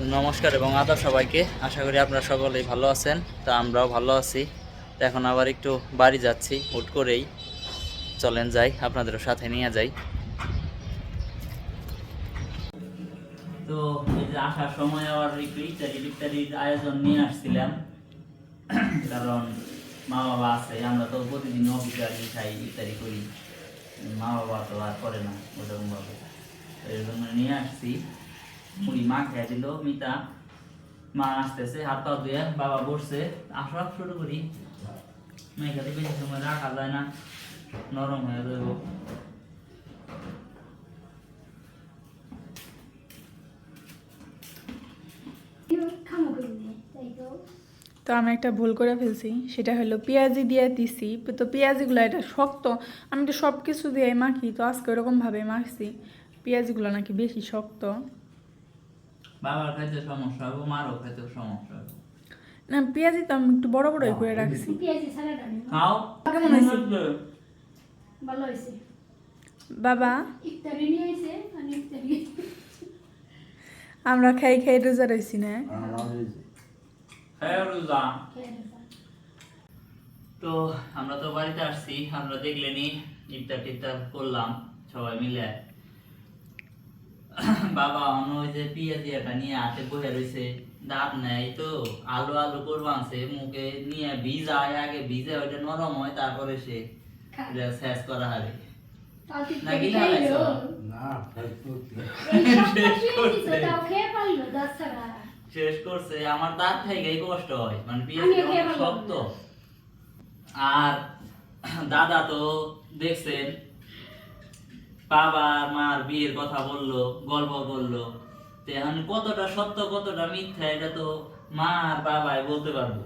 নমস্কার এবং আদাব সবাইকে। আশা করি আপনারা সকলেই ভালো আছেন, তা আমরাও ভালো আছি। তো এখন আবার একটু বাড়ি যাচ্ছি, হুট করেই। চলেন যাই, আপনাদেরও সাথে নিয়ে যাই। তো এই যে আসার সময় আবার একটু ইত্যাদি ইত্যাদির আয়োজন নিয়ে আসছিলাম। কারণ মা বাবা আছে, আমরা তো প্রতিদিন অফিসে আর খাই ইত্যাদি করি। মা বাবা তো আর করে না ওরকম ভাবে এই জন্য নিয়ে আসছি। মুড়ি মা মিতা মা আসতেছে, হাত পা ধুয়ে বাবা বসছে। শুরু করি। বেশি সময় রাখা যায় না, নরম হয়ে তো আমি একটা ভুল করে ফেলছি, সেটা হলো পেঁয়াজি দিয়ে দিছি। তো পেঁয়াজিগুলো এটা শক্ত, আমি তো সব কিছু দিয়ে মাখি, তো আজকে ওরকমভাবে মাখছি। পেঁয়াজিগুলো নাকি বেশি শক্ত। বাবার খাইতে সমস্যা হবে মারও খাইতে সমস্যা হবে। না পেঁয়াজি তো আমি একটু বড় বড়ই করে রাখছি। পেঁয়াজি সালাড আনি খাও। কেমন হয়েছে? ভালো হয়েছে। বাবা? ইফতারি নিয়ে এসে আমি ইফতারি আমরা খাই খাই রোজা রয়েছি না। হ্যাঁ রোজা তো আমরা তো বাড়িতে আসছি আমরা দেখলেনি ইফতার টিফতার করলাম সবাই মিলে। বাবা অন্য ওই যে পেঁয়াজি একটা নিয়ে হাতে বসে রয়েছে দাঁত নেই তো আলু আলু করবানছে মুখে নিয়ে ভিজায় আগে ভিজে ওইটা নরম হয় তারপরে সে শেষ করা হবে। নাকি। না শেষ করছে। আমার দাঁত থেকেই কষ্ট হয় মানে শক্ত। আর দাদা তো দেখছেন বাবা মার বিয়ের কথা বলল গল্প বলল তো এখন কতটা সত্য, কতটা মিথ্যা, এটা তো মা আর বাবাই বলতে পারব।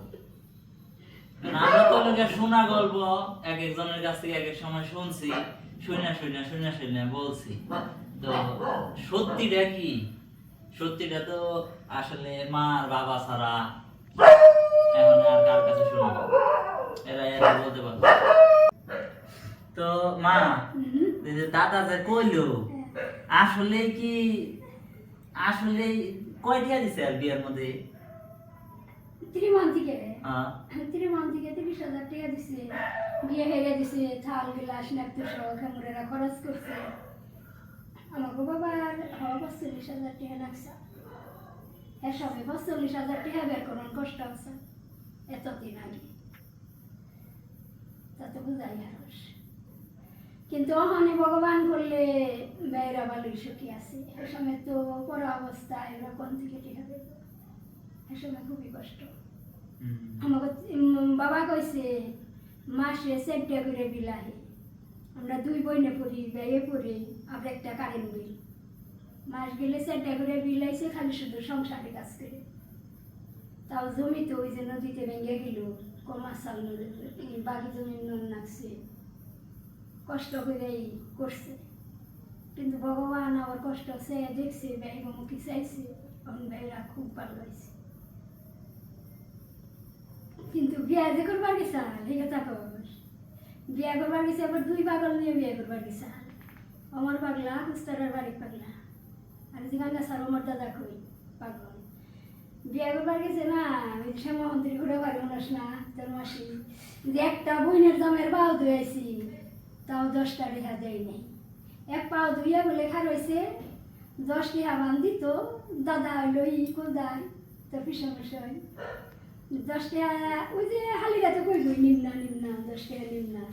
শোনা গল্প, এক একজনের কাছ থেকে এক এক সময় শুনছি, শুনে শুনে শুনে শুনে বলছি। তো সত্যিটা কি? সত্যিটা তো আসলে মা আর বাবা ছাড়া এখন আর কার কাছে শুনব এরা এরা বলতে পারবে। তো মা দাদা যে কইলো আসলে কি আসলে কয়টা দিছে আর বিয়ের মধ্যে? হ্যাঁ। ত্রিমান থেকে তিরিশ হাজার টাকা দিছে। বিয়ে হেরে দিছে থাল গিলাস নেপতে সহ খেমুরেরা খরচ করছে। আমাকে বাবার হওয়া পঁচল্লিশ হাজার টাকা লাগছে এর সবে পঁচল্লিশ হাজার টাকা বের করার কষ্ট আছে। এতদিন আগে। তাতে বুঝাই আর কিন্তু অহনে ভগবান করলে বেড়া বালুই সুখী আছে। এ সময় তো পড়া অবস্থা এরা কোন থেকে টিকা দেবে এ সময় খুবই কষ্ট। আমাকে বাবা কইছে মাসে চারটা করে বিলাহি। আমরা দুই বইনে পড়ি ব্যয়ে পড়ি আমরা একটা কারেন্ট বিল। মাস গেলে চারটা করে বিল আইছে খালি শুধু সংসারে কাজ করে। তাও জমি তো ওই যে নদীতে ভেঙে গেল কমার্শাল বাকি জমির নুন নাকছে। কষ্ট করেই করছে। কিন্তু ভগবান আবার কষ্ট সে দেখছে ব্যয় মুখী চাইছে? তখন ব্যয়রা খুব ভালো হয়েছে কিন্তু বিয়া যে করবার গেছে ঠিক আছে বিয়া করবার গেছে, আবার দুই পাগল নিয়ে বিয়া করবার গেছে। আমার পাগলা কুস্তারের বাড়ির পাগলা। আর যেখানে স্যার আমার দাদা কই? পাগল। বিয়া করবার গেছে না, ওই শ্যামমন্ত্রী ঘুরে বাড়ি উনাস না, তোর মাসি। যে একটা বইনের দামের পাও ধুয়েছি তাও দশটা রেখা দেয় নাই। এক পাও ধুইয়া বলে, খা রয়েছে দশ রেখা বান দিত দাদা হইল ই কোদায় তো পিছন পিছন দশ টাকা ওই যে হালিরা তো কই বই নিম্না নিম্না, দশ টাকা নিম্না।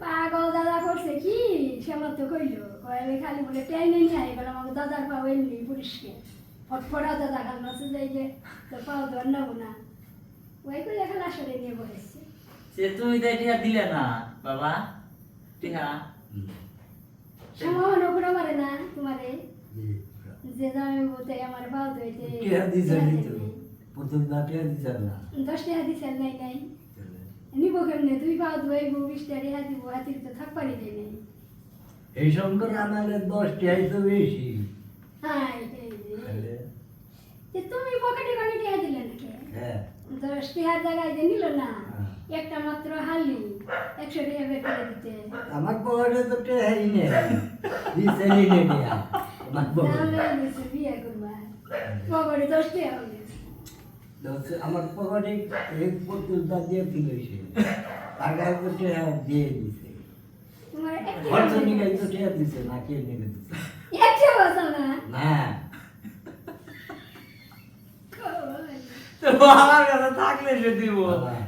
পাগল দাদা করছে কি? সেমন তো কইলো, কয়ে খালি বলে ট্রেনে নিয়ে আই বলে আমাকে দাদার পাও এমনি পরিষ্কার ফটফটা দাদা খাল মাসে যাই যে তো পাও ধর নেব না। ওই করে এখন আসলে নিয়ে বসেছে। সে তুমি তো দিলে না, বাবা। টিহা সময় করে মারে না তোমারে যে দামে বলতে আমার পাও ধুইতে টিয়া দিছে নি তো প্রথম না টিয়া দিছে না দশ টাকা দিছে নাই নাই নিব কেমনে তুই পাও ধুইব বিশ টাকা দিব হাতির তো থাক পারি দেয় নাই এই সঙ্গে আমাদের দশ টিয়াই তো বেশি হাই এই যে। তাহলে, যে তুমি পকেটে করে টিয়া দিলে নাকি হ্যাঁ দশ টিহার জায়গায় নিল না হ্যাঁ। একটা মাত্র হালি একশো টাকা বের করে দিতে। আমার পকেটে তো নেই আমার বিয়ে। করবা। দশ টাকা হলে আমার পকেটে এক পর্যন্ত দিয়ে টাকা দিয়ে দিছে। খরচ নিয়ে তো টিয়া দিছে না কে নিয়ে দিছে? একটা বাসা না? না। তো আমার কাছে থাকলে সে দিব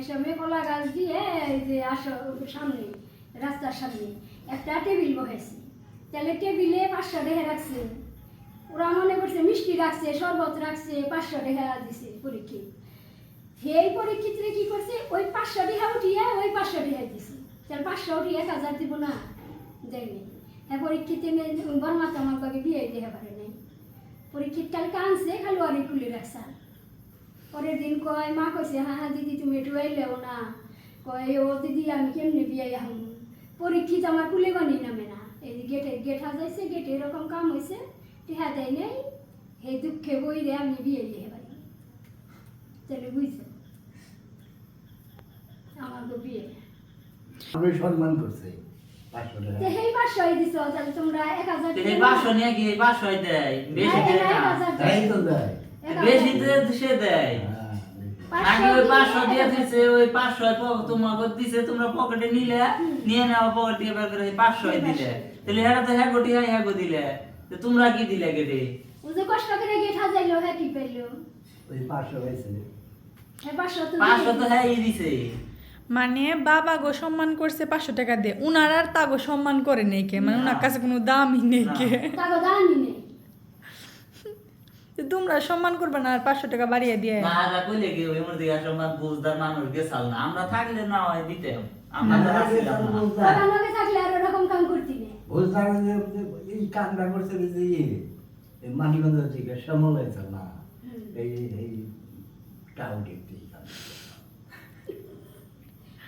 এসবে কলা গাছ দিয়ে এই যে আসো, সামনে, রাস্তার সামনে একটা টেবিল বহেছি তাহলে টেবিলে পাঁচশো রেহে রাখছে। ওরা মনে করছে মিষ্টি রাখছে, শরবত রাখছে, পাঁচশো রেহা দিছে পরীক্ষিত। সেই পরীক্ষিতরে কি করছে, ওই পাঁচশো রেহা উঠিয়ে ওই পাঁচশো রেহা দিছে। তাহলে পাঁচশো উঠিয়ে এক হাজার দিব না? দেয়নি হ্যাঁ পরীক্ষিত বর্মা তো আমার বিয়ে দিয়ে পারে নাই। পরীক্ষিত কালকে আনছে খালি ওয়ারি খুলে রাখছে পরের দিন কয় মা কইছে হ্যাঁ হ্যাঁ দিদি তুমি একটু আইলেও না। কয় ও দিদি আমি কেমনি বিয়ে আহম? পরীক্ষিত আমার কুলে বানি নামে না। এই গেটে গেট হাজাইছে গেটে এরকম কাম হয়েছে টিহা দেয় নাই এই দুঃখে বই রে আমি বিয়ে দিয়ে পারি তাহলে বুঝছ? আমার তো বিয়ে। আমি সম্মান করছে সেই দিছ তাহলে তোমরা এক হাজার নিয়ে দেয়? বেশি দেয় না। হাজার তো দেয়। এক বেশি সে দেয়। হ্যাঁ, নাকি ওই পাঁচশো দিয়ে দিছে ওই পাঁচশো তোমাকে দিছে তোমরা পকেটে নিলে নিয়ে নেওয়া পকেট দিয়ে বের করে পাঁচশো দিলে। তাহলে হ্যাঁ তো হ্যাঁ গোটি হ্যাঁ হ্যাঁ দিলে। তো তোমরা কি দিলে গেটে ও যে কষ্ট করে গেট হাজাইলো হ্যাঁ কি পেল? ওই পাঁচশো হয়েছে। পাঁচশো তো হ্যাঁ ই দিছে। মানে বাবা গো সম্মান করছে পাঁচশো টাকা দিয়ে উনার আর তাগো সম্মান করে নেই কে মানে উনার কাছে কোনো দামই নেই কে। তাকে দামি নেই। তোমরা সম্মান করবে না আর পাঁচশো টাকা বাড়িয়ে দিয়ে। মারা কইলে কি ওই মধ্যে আসলে বুঝদার মানুষ গেছাল না। আমরা থাকলে না হয় দিতে আমরা তো আসছিলাম না। বাবা থাকলে আর ওরকম কাম করতি না বুঝলাম যে এই কামটা করছে যে এই মানিগঞ্জ থেকে শ্যামল না। এই এই টাউন দেখতে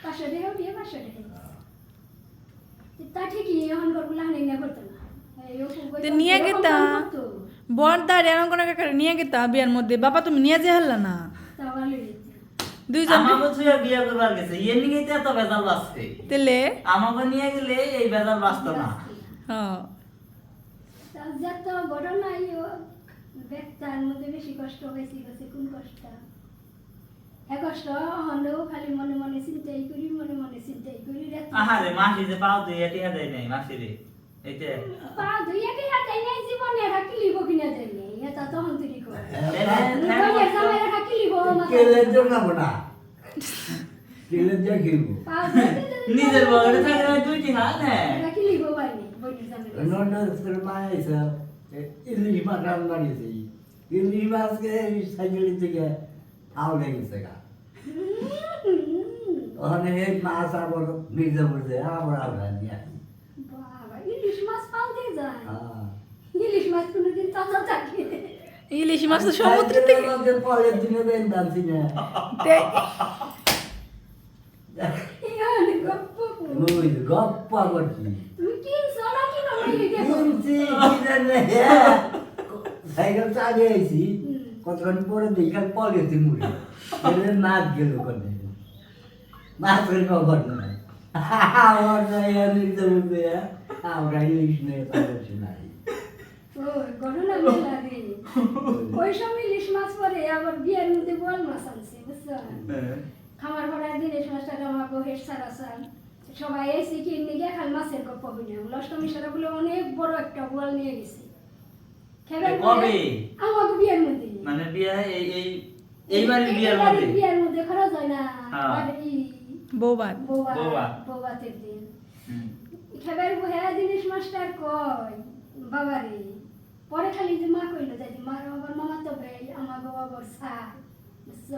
পাঁচশো টাকা দিয়ে পাঁচশো টাকা তা ঠিকই এখন করব না করতো না। এই ওরকম তো করতো, নিয়ে এরকম গেতা। কাম করতো। বর্দার এরকম কোনো কাকারে নিয়ে গেতা বিয়ার মধ্যে। বাবা তুমি নিয়ে যে হারলা না? তা ভালো হয়েছে। দুইজন। আমাকে ছুঁয়ে বিয়ে করবার গেছে। ইয়ে নিয়ে তো এত বেজাল বাঁচতে তেলে? আমাকে নিয়ে গেলে এই বেজাল বাঁচতো না। হ্যাঁ তা যত ঘটনা এই ও ব্যক্তার মধ্যে বেশি কষ্ট হয়েছে গেছে কোন কষ্ট হ্যাঁ কষ্ট হলেও খালি মনে মনে চিন্তাই করি মনে মনে চিন্তাই করি আহারে মাসি যে পাও এটি হাতে নেই মাসি রে এইটা পা ধুইয়া কে হাতে নেই জীবনে এটা কিলিব কিনা দেয় এটা তখন তুই কর হ্যাঁ, জীবনের সময় এটা কিলিব কেলের জন্য না? কেলের দিয়ে খেলব? নিজের বগলে থাকে দুইটি হাত হ্যাঁ। এটা কিলিব বাইনি নন্ডর মায় এসে। ইলিশ মাছ রান বাড়িয়েছে ইলিশ মাছকে সাইকেল থেকে আও লেগেছে গা। ওখানে এই মাছ আবার মির্জাপুর থেকে আবার আবার নিয়ে আসি বাবা ইলিশ মাছ পাওয়া যায়। হ্যাঁ। ইলিশ মাছ কোনোদিন তাজা থাকে ইলিশ মাছ তো সমুদ্র থেকে পরের দিনে বেন না গপ্প করছি। সাইকেল চালিয়ে আইছি। কতক্ষণ পরে দেখে পলেতে মুড়ি নাচ গেল কোনে নাচ করে খবর আমার ইলিশ নাই। ঘটনা মেলা রে ওই সময় ইলিশ মাছ পরে আবার বিয়ের মধ্যে বোয়াল মাছ আনছে বুঝছ? খামার ভরার দিন এই মাছটা আমাকে হেড সারা সাল সবাই এসে কিনে গিয়ে খাল মাছের গপ্প হইনি অষ্টমী সারা বলে অনেক বড় একটা বোয়াল নিয়ে গেছে। খেলার এ পরে কবে? আমাকে বিয়ের মধ্যে। মানে বিয়ে এই এই এইবারই বিয়ের মধ্যে? বিয়ের মধ্যে খরচ হয় না। হ্যাঁ। বৌবাদ বৌবা বৌবা। বৌবাতের দিন। খেবার বহে জিনিস মাস্টার কয় বাবারে। পরে খালি যে মা কইলো যাই মার বাবার মামা তো ভাই আমার বাবার সার বুঝছ?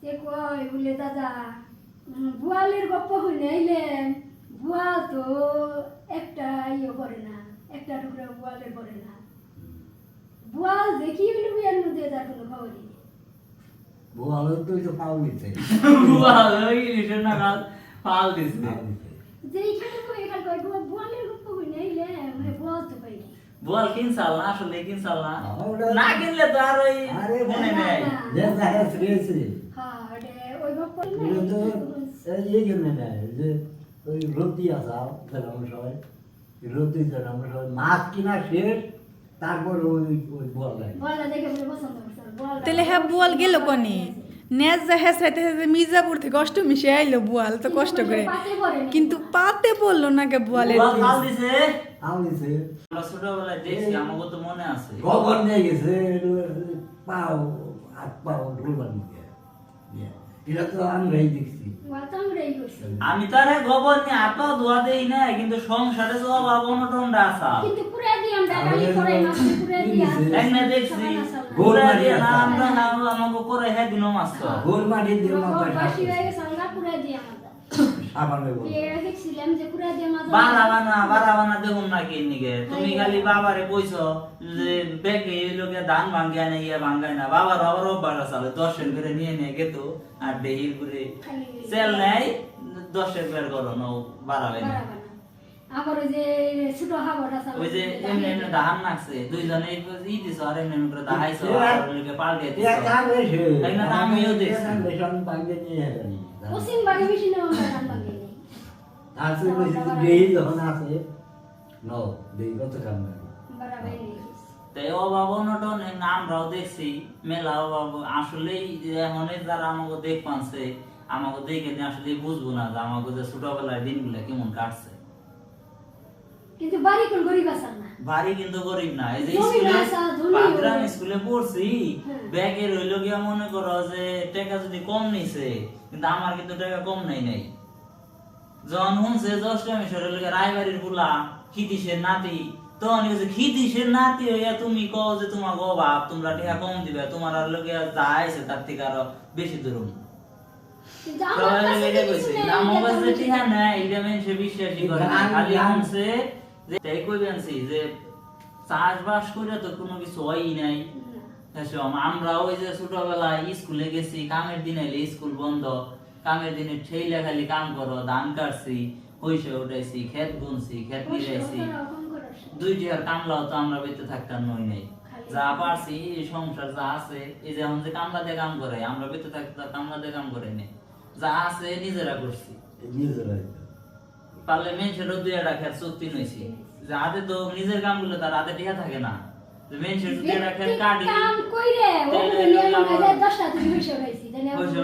তে কয় বলে দাদা বুয়ালের গপ্প হইলে আইলেন বুয়াল তো একটা ইয়ে করে না একটা টুকরা বুয়ালের করে না। বুয়াল দেখি হইল বিয়ের মধ্যে ভালো তুই তো পাও নিতে বাল, ওই ইলিশের নাগাল পাল দিছে। যে এখানে কই এখানে কই বোয়ালের গল্প কই নাইলে মানে বলতে পারি বল কিনসাল না আসলে কিনসাল না? ওটা- না কিনলে তো আর ওই আরে মনে নেই। যে দেখা শ্রেয়েছে হ্যাঁ ওটা ওই গল্প এটা তো এই জন্য নেয় যে ওই রোদি আসাও গেলাম সবাই রোদি গেলাম সবাই মাছ কিনা শেষ তারপর ওই ওই বল বলে বল তাহলে হ্যাঁ বুয়াল গেল কনি? মির্জাপুর থেকে কষ্ট মিশে আইলো বুয়াল তো কষ্ট করে। কিন্তু পাতে পড়ল না কে বুয়ালের দিছে আমরা ছোটবেলায় দেখছি আমাকে তো মনে আছে। খবর নিয়ে গেছে পাও হাত পাও ঢোলবার নিয়ে এটা তো আমরাই দেখছি। আমি তো আরে গোবর নিয়ে হাত পাও ধোয়া দেই নাই কিন্তু সংসারে যে অভাব অনটনটা আসা কিন্তু পুরা দিয়াম ডাকালি করে মাছ পুরা দিয়া একনা দেখছি গোল মারি দিয়ে না আমরা না আমাকে করে হ্যাঁ দিনও মাছ তো গোল মাটি দিয়ে আমরা পুরা দিয়া মাছ সাবানে বল যে পুরা দিয়া মাছ বারাবানা বারাবানা দেখুন না কি নিকে তুমি খালি বাবারে কইছো যে ব্যাগে এই লোকে ধান ভাঙ্গায় না ইয়ে ভাঙ্গায় না। বাবার আবার অভ্যাস আছে দশের করে নিয়ে নিয়ে গেতো আর দেহির করে সেল নেই দশের বের করো না। বাড়াবে না। আবার ওই যে ছোট হাবড় আছে ওই যে এমনি এমনি ধান নাকছে দুইজনে ই দিছো আর এমনি এমনি করে দাহাইছো আর ওইকে পাল্টে দিছো। এটা কামে সে তাই না আমিও দেখছি। বাড়ি বলছি তুই দেহি যখন আছে ন দেই কত কাম নটন আমরাও দেখছি মেলা অভাব আসলেই এখন যারা আমাকে দেখ আমাকে দেখে আসলে বুঝব না যে আমাকে যে ছোটবেলার দিনগুলো কেমন কাটছে। কিন্তু বাড়ি কোন গরিব আসার না? বাড়ি কিন্তু গরিব না। এই যে স্কুলে সা- হলো। স্কুলে পড়ছি হ্যাঁ। ব্যাগের হইল গিয়া মনে করো যে টাকা যদি কম নিছে কিন্তু আমার কিন্তু টাকা কম নাই নাই। যখন শুনছে দশটা মিশর হইল গিয়া রায়বাড়ির পুলা খিতিসের নাতি। তখন হচ্ছে খিতিসের নাতি হইয়া তুমি কও যে তোমার অভাব তোমরা টাকা কম দিবে তোমার আর লগে যা আইছে তার থেকে আরও বেশি দূর কিন্তু আমার কাছে কিছু নেই, এটা ঠিক না বিশ্বাসই করে গান- খালি শুনছে যে তাই কইবেনছি যে চাষবাস করে তো কোনো কিছু হয়ই নাই। আমরা ওই যে ছোটবেলায় স্কুলে গেছি কামের দিন এলে স্কুল বন্ধ। কামের দিনে ঠেইলে খালি কাম করো ধান কাটছি পয়সা উঠাইছি খেত গুনছি খেত দুই টিয়ার কামলাও তো আমরা বেঁচে থাকতাম নই নাই। যা পারছি এই সংসার যা আছে এই যে এখন যে কামলা দিয়ে কাম করে আমরা বেঁচে থাকতে কামলা দিয়ে কাম করে নাই। যা আছে নিজেরা করছি। নিজের পারলে মেনসেরও দুই একটা খেত চুক্তি নইছি যে হাতে তো নিজের কামগুলো তার হাতে টিহা থাকে না। দুই কাটি কাম কইরে, নিয়ে মনে পয়সা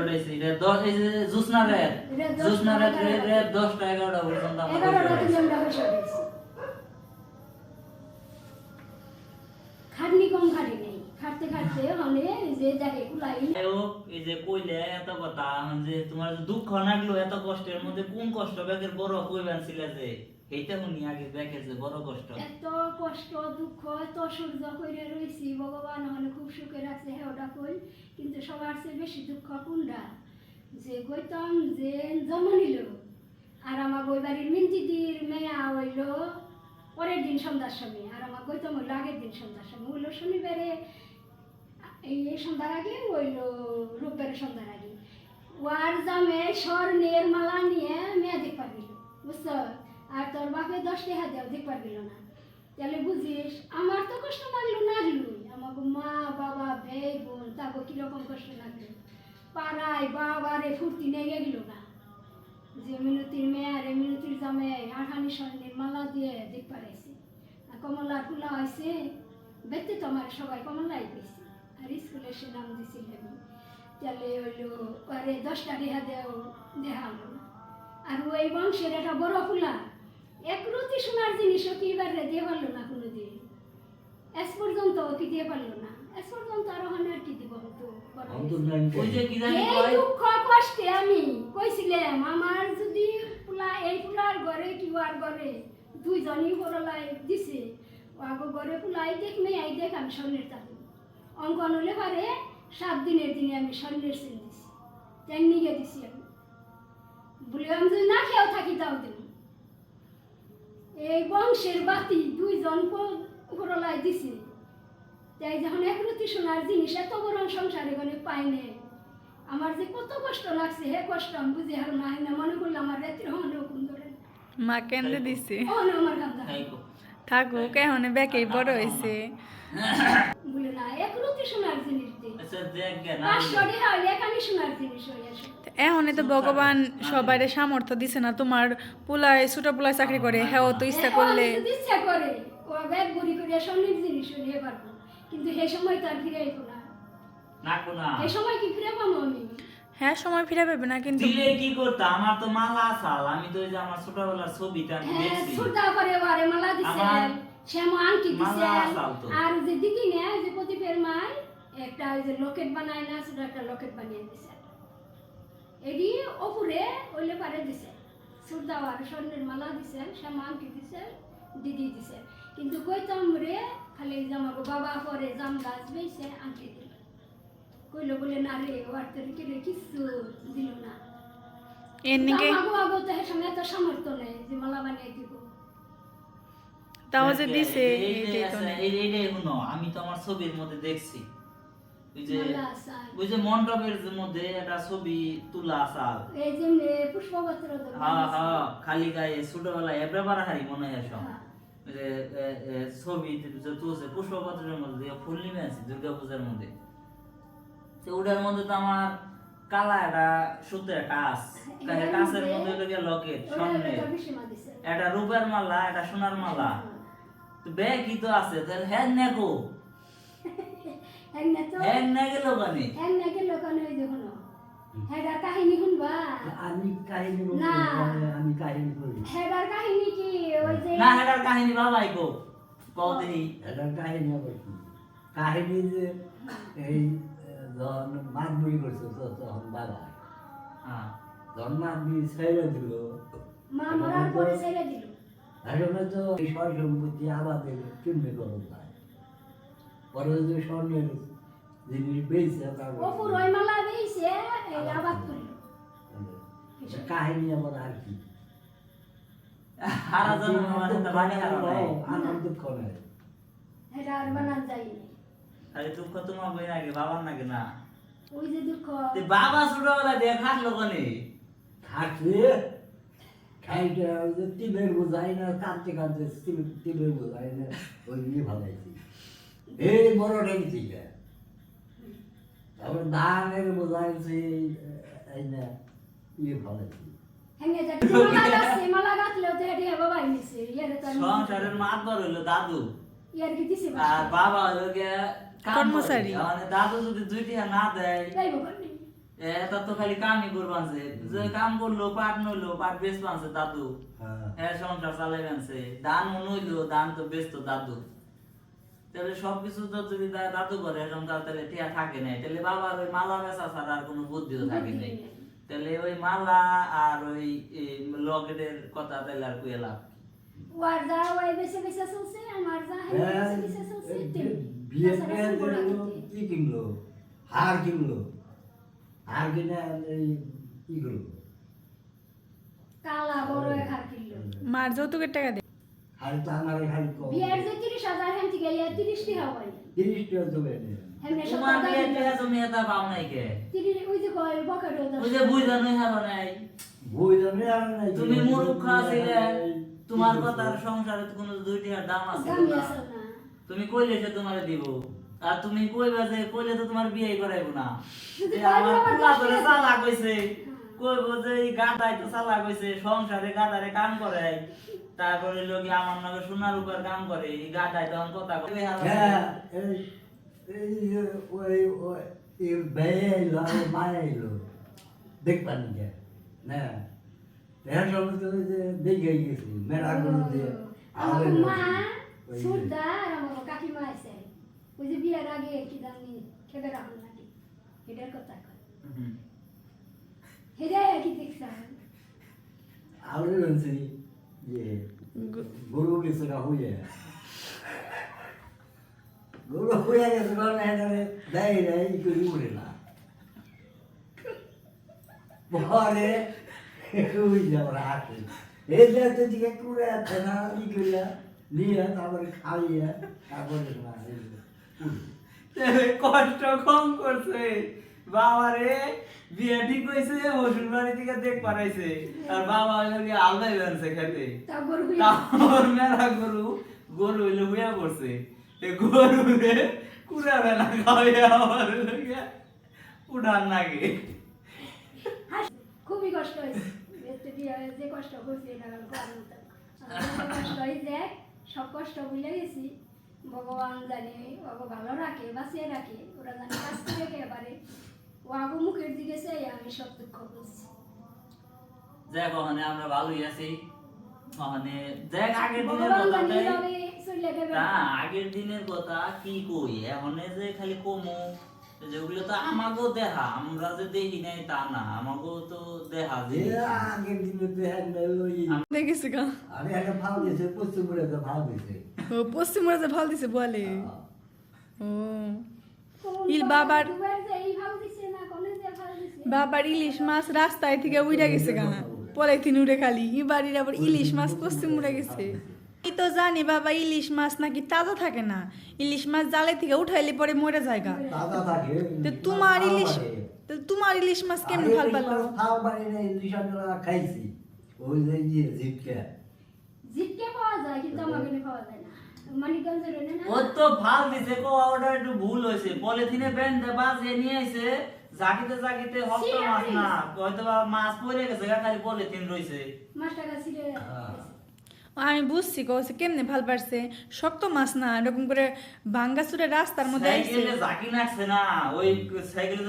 উঠাইছি এটা এই যে জুসনা পর্যন্ত আমরা। আমরা। খাটনি কম খাটি যে যে খুব কিন্তু সবার চেয়ে বেশি দুঃখ কোনটা? যে যে আর আমার ওই বাড়ির মিন্তিদির মেয়া হইল পরের দিন সন্ধ্যার সময়, আর আমার গৌতম হইল আগের দিন সন্ধ্যার সময়, হইল শনিবারে এই সন্ধ্যার আগে হইল রোববারে সন্ধ্যার আগে। ওয়ার জামে স্বর্ণের মালা নিয়ে মেয়া দেখবার গেল, বুঝছ? আর তোর বাপে দশ টাকা দেও দেখবার গেল না। তাহলে বুঝিস, আমার তো কষ্ট লাগল না লাগলোই আমাকে মা, বাবা, ভাই, বোন তাকে কীরকম কষ্ট লাগল? পাড়ায় বাবারে ফুর্তি নিয়ে গেল না। যে মিনতির মেয়ারে মিনতির জামে আঠানি স্বর্ণের মালা দিয়ে আইছে। আর কমলা ফুলা হয়েছে বেতে তো সবাই কমলাই পেয়েছে। আর স্কুলে সে নাম দিছিল আমি তাহলে হইল আরে দশটা রেহা দেও হলো আর ওই বংশের একটা বড় ফুলা এক রুটি সোনার জিনিসও কি এবার দিয়ে পারল না কোনোদিন এস পর্যন্ত কি দিয়ে পারল না এস পর্যন্ত আর ওখানে আর কি দিব তো এই দুঃখ কষ্টে আমি কইছিলাম আমার যদি পোলা এই পোলার ঘরে কি আর ঘরে দুইজনই বড়লাই দিছে ও আগো ঘরে পোলাই দেখ মেয়ে দেখ আমি স্বর্ণের তালু অঙ্কন হলে পারে সাত দিনের দিনে আমি স্বর্ণের সেন দিছি। ট্যাং নিয়ে দিছি আমি। বললাম যদি না খেয়েও থাকি তাও দেব এই বংশের বাতি দুইজন উপরলাই দিছে। তাই যখন এক রুটি সোনার জিনিস এত বড় সংসারে গনে পাই নে আমার যে কত কষ্ট লাগছে হে কষ্ট আমি বুঝি হার না না মনে করলে আমার রাত্রি হনে হুকুম ধরে মা কেন্দে দিছে। থাকুক এখন ব্যাকেই বড় হয়েছে আচ্ছা এখানে হয়ে তো ভগবান সবাই সামর্থ্য দিছে না তোমার পোলায় ছোট পোলায় চাকরি করে হ্যাঁ তো ইচ্ছা করলে। ইচ্ছা করে ও ব্যাগ বুড়ি করে স্বর্ণের জিনিস নিয়ে পারব। কিন্তু সে সময় তো আর ফিরে আইবো না। সময় কি ফিরে পাবো আমি? হ্যাঁ সময় ফিরে পাবে না কিন্তু দিলে কি করতে? আমার তো মালা আমি তো ওই যে আমার ছোটবেলার ছবিটা আমি দেখছি বারে মালা দিছে। শ্যামা আংটি দিছে মালা আসাল তো। আর ওই যে দিদি নে ওই যে প্রদীপের মাই একটা ওই যে লকেট বানায় না সেটা একটা লকেট বানিয়ে দিছে। এডি ওপরে ওইলে পারে দিছে। সুরদা আর স্বর্ণের মালা দিছে শ্যামা আংটি দিছে? দিদি দিছে। কিন্তু কইতাম রে খালি আমার বাবা পরে জাম গাছ বেছে আংটি দিল। কইলো বলে না রে ওর তোর কি রে কিছু দিল না। এমনিকে আগো আগো তো সামর্থ্য নেই যে মালা বানিয়ে দিব। তাও যে দিছে আমি তো আমার ছবির মধ্যে দেখছি। ওই যে মালা ওই যে মণ্ডপের মধ্যে একটা ছবি তুলা আসাল এই যে পুষ্পপত্র হ্যাঁ হ্যাঁ খালি গায়ে ছোটবেলায় হারি মনে হয় সব। হ্যাঁ। যে ছবি তুলছে পুষ্পপত্রের মধ্যে ফুল নিমে আছে দুর্গা পূজার মধ্যে। তো ওটার মধ্যে তো আমার কালা একটা সুতের কাজ। এটার কাছের মধ্যে- লকেট স্বর্ণের একটা রূপের মালা একটা সোনার মালা। তো ব্যাগই তো আছে? তাহলে হ্যাঁ হ্যাং না তো? হ্যাঁ না গেল কানে? হ্যাং না গেল কেন ওই যে শুনো হেডার কাহিনী শুনবা? আমি কাহিনী না। আমি কাহিনী করি হেডার কাহিনী কি? ওই যে না এটার কাহিনী বাবাই কো কও দেখি কাহিনী কি? কাহিনী যে এই যখন মাতবুড়ি করছে তো- তখন বাবা হ্যাঁ। যখন মাতবুড়ি ছেড়ে দিল মা মরার পরে ছেড়ে দিল। এখন তো এই সয় সম্পত্তি আমাদের করো যায় পরে যে স্বর্ণের জিনিস বেঁচে অপুর ওই মালা দিয়েছে এই আবাদ করল কাহিনী আবার আর কি। আমার নাই। আনন্দ করে। আর বানান যায়নি আরে দুঃখ তোমার বই নাকি বাবার নাকি না? ওই যে দুঃখ। বাবা ছোটবেলা দিয়ে খাটলো কনে? যে তিলের বোঝাই না কাঁদতে কাঁদতে তিল- তিলের বোঝাই না ওই নিয়ে ভালাইছি। এই বড় ঠেকছি তারপর ধানের বোঝাইছি এই না ইয়ে ভালাইছি। আমি- সংসারের মাতবার হইল দাদু। ইয়ার কি দিছে আর বাবা হইল কর্মচারী। মানে দাদু যদি দুইটি না দেয় এটা তো খালি কামই করবানছে যে কাম করল পাট নইলো পাট বেশ পানছে দাদু। হ্যাঁ। হ্যাঁ সংসার চালাই আনছে। দান নইলো দান তো বেচতো দাদু। তাহলে সবকিছু তো যদি দাদু করে সংসার তাহলে টিয়া থাকে নাই। তাহলে বাবার ওই মালা বেচা ছাড়া আর কোনো বুদ্ধিও থাকে নাই। তাহলে ওই মালা আর ওই লকেটের কথা তাহলে আর কুয়ে লাভ কি? ওই বেশি বেশি চলছে আমার যা হ্যাঁ, বেশি বেশি চলছে বিয়ে। কি কিনলো হার কিনলো হার কিনে এই কি করল কালা বড় এক হার কিনলো। মার যৌতুকের টাকা দে। হার তো আমার খালি কম। বিয়ের যে তিরিশ হাজার হেন থেকে ইয়া তিরিশ টাকা হয় তিরিশ টাকা দেবে তোমার সত্তর টাকা তুমি এটা পাও নাই কে? তিরিশ ওই যে কয় বকেটও ওই যে বুঝলা নই হারো নাই? বই জানে আর নাই। তুমি মূর্খ ছিলে তোমার কথার সংসারে কোনো দুই দাম আছে। আছে তুমি কইলে সে তোমার দিব। আর তুমি কইবা যে কইলে তো তোমার বিয়ে করাইব না। যে আমার পোলা টাকা চালা কইছে কইব যে এই গাদাই তো চালা কইছে সংসারে গাদারে কাম করে। তারপরে লোক আমার নামে সোনার উপর কাম করে। এই গাদাই তখন কথা কই হ্যাঁ এই এই যে ওই ওই এই বেয়ে এলো আর মায়া এলো। দেখবার নিকে না। এর সমস্ত যে দেখে গেছি মেলা গুলো দিয়ে। আমার মা ওই আর আমার কাকিমা আছে। ওই যে বিয়ের আগে কি জানি খেবে রাখুন নাকি? এটার কথা কয়। হুম। হেরে কি দেখছেন আমরা বলছি যে গরু কিছু না হয়ে গরু হয়ে গেছে কারণ এখানে দেয় নেই করি উঠে না। পরে ওই যে আমরা হাসি এই যে তো দিকে কুড়ে আছে না ই করিয়া নিয়ে তারপরে খাইয়ে তারপরে। কষ্ট কম করছে। বাবা রে বিয়ে ঠিক হয়েছে ওষুধ বাড়ি থেকে দেখ পারাইছে আর বাবা হইল কি আলদাই বানছে খেতে। তারপর মেলা গরু গরু হইল এ গরু রে কুড়া বেলা আমার উঠান নাকি খুবই কষ্ট হয়েছে। হয়ে যে কষ্ট করছি সব কষ্ট ভুলে গেছি। ভগবান জানে ওকে ভালো রাখে বাঁচিয়ে রাখে ওরা জানে কাজ করে এবারে ও আগু মুখের দিকে চাই আমি সব দুঃখ ওখানে আমরা ভালোই আছি। ওখানে আগের দিনের কথা আগের দিনের কথা কি কই? এখন যে খালি কমু। যেগুলো তো আমাকেও দেখা আমরা যে দেখি নাই তা না আমাকেও তো দেখা আগের দিনে দেখেছি গা? আরে একটা ভালো দিয়েছে পশ্চিমবঙ্গে তো ভালো দিয়েছে ও পশ্চিমবঙ্গে যে ভালো দিছে বলে? ও। ইল বাবার- দুবার যে এই ভাব দিছে না কোনে যে ভাব দিছে। বাবার ইলিশ মাছ রাস্তায় থেকে উড়ে গেছে গা। পলিথিন উড়ে খালি। ই বাড়ির আবার ইলিশ মাছ পশ্চিম উড়ে গেছে। এই তো জানি বাবা ইলিশ মাছ নাকি তাজা থাকে না। ইলিশ মাছ জালে থেকে উঠাইলে পরে মরে যায় গা। তো তোমার ইলিশ তো তোমার ইলিশ মাছ কেমন ভালো পালো? মাছ বাড়ি না ইলিশ আমরা খাইছি। ওই যে ইয়ে জিটকা জিতকে পাওয়া যায় কিন্তু আমাকে পাওয়া যায় না। মানিকগঞ্জের এনে না ও তো ভালো দিছে কো ওটা একটু ভুল হয়েছে। পলিথিনে বেঁধে বাজিয়ে নিয়ে আইছে। জাগিতে জাগিতে হপ্ত মাছ না। হয়তো মাছ পড়ে গেছে খালি পলিথিন রইছে। মাছটা গাছিরে আমি বুঝছি কছে কেমনে ভালো পারছে? শক্ত মাছ না এরকম করে ভাঙ্গা চুরে রাস্তার মধ্যে সাইকেলে জাকি নাকছে না ওই সাইকেলে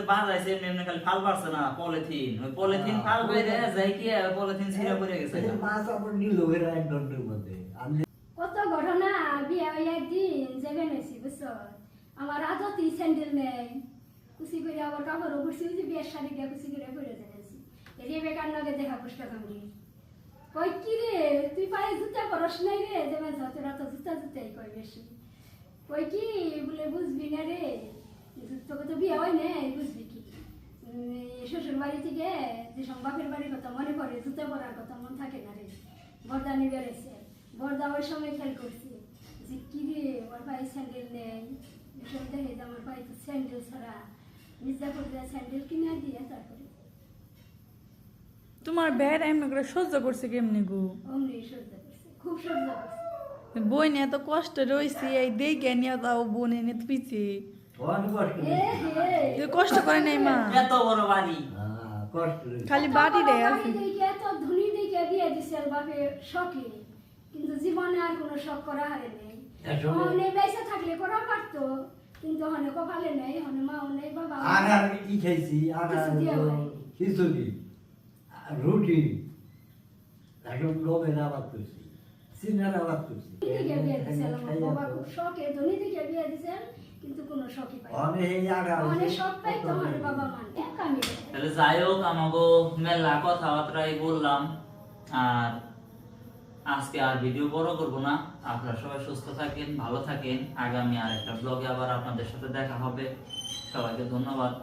যে এমনি এমনি খালি ফাল পারছে না পলিথিন। ওই পলিথিন ফাল করে যাই কি পলিথিন ছিঁড়ে পড়ে গেছে। মাছ আবার নিল এক ঘণ্টার মধ্যে। কত ঘটনা বিয়ে হয়ে একদিন যাবে নেছি বুঝছ? আমার আদতি স্যান্ডেল নেই কুচি করে আবার কাপড় বিয়ের শাড়ি দিয়ে কুচি করে পরে যাচ্ছি রেবে কান্নাকে দেখা পুষ্ট সঙ্গে কই কি রে তুই পায়ে জুতা পরস নাই রে যেমন তোরা তো জুতা জুতাই কই বেশি। কই কি বলে বুঝবি না রে তোকে তো বিয়ে হয় নাই, বুঝবি কি? শ্বশুর বাড়ি থেকে যে সব বাপের বাড়ির কথা মনে পড়ে, জুতা পরার কথা মন থাকে না রে। বরদানি বেড়েছে বরদা ওই সময় খেয়াল করছে। যে কি রে ওর পায়ে স্যান্ডেল নেই, এসব দেখে যে আমার পায়ে তো স্যান্ডেল ছাড়া মির্জাপুর স্যান্ডেল কিনে দিয়ে তারপরে তোমার ব্যাট এমনি করে সহ্য করছে কেমনি গো? অমনি সহ্য করছে খুব সহ্য বই নিয়ে এত কষ্ট রয়েছে এই দেখে নিয়ে তাও বোন এনে পিছে কষ্ট তুই কষ্ট করে নাই মা? এত বড় বাড়ি। হ্যাঁ। খালি বাড়ি রে আছে। এত ধনী দেখে বিয়ে দিছে ওর শখে। কিন্তু জীবনে আর কোনো শখ করা হারে নেই। বেঁচে থাকলে করা পারতো কিন্তু হনে কপালে নেই হনে মাও নেই বাবা আর আর কি খাইছি? আর কিছু আর রুটি এখন লোভের আবাদ করছি সিনার আবাদ করছি। দিকে বিয়ে দিছে বাবা খুব শখে ধনী দিকে বিয়ে দিছেন কিন্তু কোনো শখই পাই অনেক এই আগাল অনেক শখ পাই তো আমার বাবা মান এক আমি তাহলে যাই হোক আমাকে মেলা কথাবার্তাই বললাম। আর আজকে আর ভিডিও বড় করব না। আপনারা সবাই সুস্থ থাকেন ভালো থাকেন। আগামী আর একটা ব্লগে আবার আপনাদের সাথে দেখা হবে। সবাইকে ধন্যবাদ।